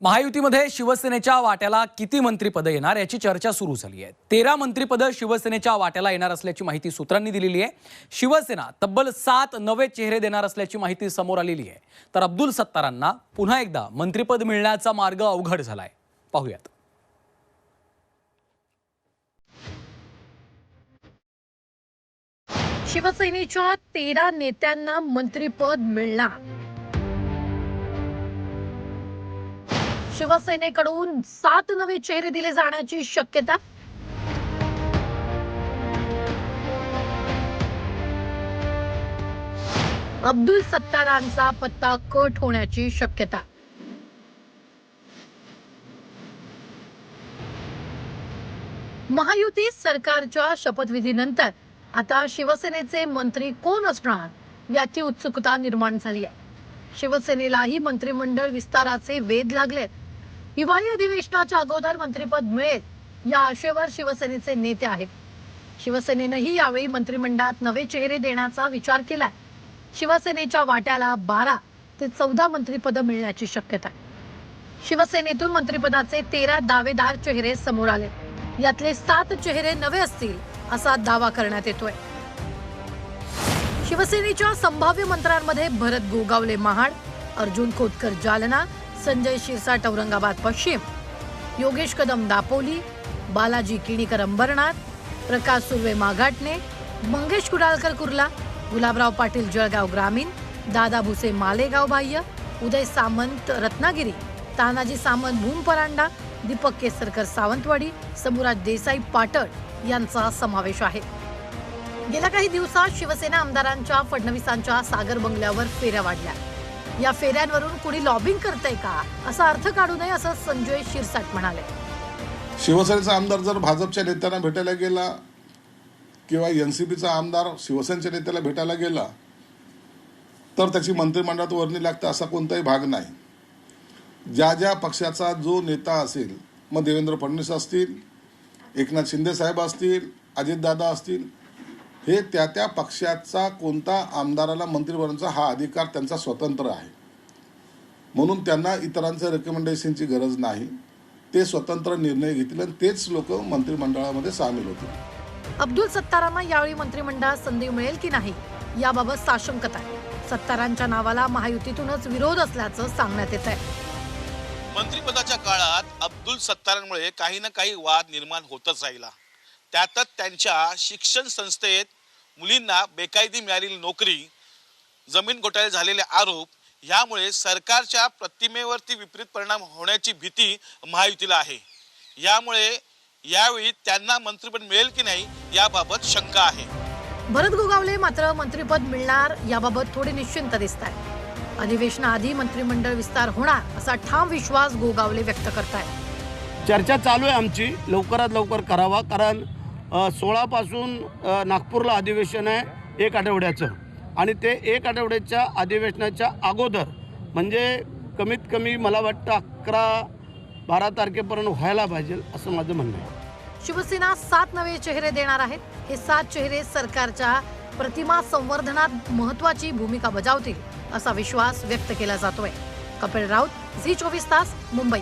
महायुतीमध्ये शिवसेनेच्या वाट्याला किती मंत्रिपदं येणार याची चर्चा सुरू झाली आहे. तेरा मंत्रिपदं शिवसेनेच्या वाट्याला येणार असल्याची माहिती सूत्रांनी दिलेली आहे. शिवसेना तब्बल सात नवे चेहरे देणार असल्याची माहिती समोर आलेली आहे. तर अब्दुल सत्तारांना पुन्हा एकदा मंत्रिपद मिळण्याचा मार्ग अवघड झालाय. पाहूयात. शिवसेनेच्या तेरा नेत्यांना मंत्रिपद मिळणार. शिवसेनेकडून सात नवे चेहरे दिले जाण्याची शक्यता? अब्दुल सत्तारांचा पत्ता कट होण्याची शक्यता. महायुती सरकारच्या शपथविधीनंतर आता शिवसेनेचे मंत्री कोण असणार याची उत्सुकता निर्माण झाली आहे. शिवसेनेलाही मंत्रिमंडळ विस्ताराचे वेध लागलेत. हिवाळी अधिवेशनाच्या अगोदर मंत्रिपद मिळेल या आशेवर शिवसेनेचे नेते आहेत. शिवसेनेनंही यावेळी मंत्रिमंडळात नवे चेहरे देण्याचा विचार केलाय. शिवसेनेच्या वाट्याला बारा ते चौदा मंत्रिपद मिळण्याची शक्यता आहे. शिवसेनेतून मंत्रिपदाचे तेरा दावेदार चेहरे समोर आले. यातले सात चेहरे नवे असतील असा दावा करण्यात येतोय. शिवसेनेच्या संभाव्य मंत्र्यांमध्ये भरत गोगावले महाड अर्जुन खोतकर जालना संजय शिरसाट औरंगाबाद पश्चिम. योगेश कदम दापोली बालाजी किणीकर अंबरनाथ प्रकाश सुर्वे माघाटणे मंगेश कुडाळकर कुर्ला गुलाबराव पाटील जळगाव ग्रामीण दादा भुसे मालेगाव बाह्य उदय सामंत रत्नागिरी तानाजी सामंत भूम परांडा दीपक केसरकर सावंतवाडी समुराज देसाई पाटण यांचा समावेश आहे. गेल्या काही दिवसात शिवसेना आमदारांच्या फडणवीसांच्या सागर बंगल्यावर फेऱ्या वाढल्या. या फेऱ्यांवरून कुणी लॉबिंग करतंय का? असा अर्थ काढू नये असं संजय शिरसाट म्हणाले. शिवसेनेचा आमदार जर भाजपच्या नेत्यांना भेटायला गेला किंवा एन सी पीचा आमदार शिवसेनेच्या नेत्याला भेटायला गेला तर त्याची मंत्रिमंडळात वर्णी लागते असा कोणताही भाग नाही. ज्या ज्या पक्षाचा जो नेता असेल मग देवेंद्र फडणवीस असतील एकनाथ शिंदे साहेब असतील अजितदादा असतील हे त्या त्या पक्षाचा कोणता आमदाराला मंत्री बनवण्याचा हा अधिकार त्यांचा स्वतंत्र आहे. म्हणून त्यांना इतरांच्या रेकमेंडेशनची गरज नाही. ते स्वतंत्र निर्णय घेतील आणि तेच लोक मंत्रिमंडळामध्ये सामील होतील. अब्दुल सत्तारांना यावेळी मंत्रिमंडळात संधी मिळेल की नाही याबाबत साशंकता आहे. सत्तारांच्या नावाला महायुतीतूनच विरोध असल्याचं सांगण्यात येत आहे मंत्रिपदाच्या काळात अब्दुल सत्तारांमुळे काही ना काही वाद निर्माण होतच राहिला. त्यातच त्यांच्या शिक्षण संस्थेत मुलींना बेकायदी मिळालेली नोकरी जमीन घोटाळे झालेले आरोप यामुळे सरकारच्या प्रतिमेवरती विपरीत परिणाम होण्याची भीती महायुतीला आहे. यामुळे यावेळी त्यांना मंत्रिपद मिळेल की नाही याबाबत शंका आहे. भरत गोगावले मात्र मंत्रिपद मिळणार याबाबत थोडे निश्चिंत दिसत आहे अधिवेशनाआधी मंत्रिमंडळ विस्तार होणार असा ठाम विश्वास गोगावले व्यक्त करतायत. चर्चा चालू आहे आमची लवकरात लवकर करावा कारण सोळापासून नागपूरला अधिवेशन आहे एक आठवड्याचं. आणि ते एक आठवड्याच्या अधिवेशनाच्या अगोदर म्हणजे कमीत कमी मला वाटतं अकरा बारा तारखेपर्यंत व्हायला पाहिजे असं माझं म्हणणं आहे. शिवसेना सात नवे चेहरे देणार आहेत. हे सात चेहरे सरकारच्या प्रतिमा संवर्धनात महत्वाची भूमिका बजावतील असा विश्वास व्यक्त केला जातोय. कपिल राऊत झी चोवीस तास मुंबई.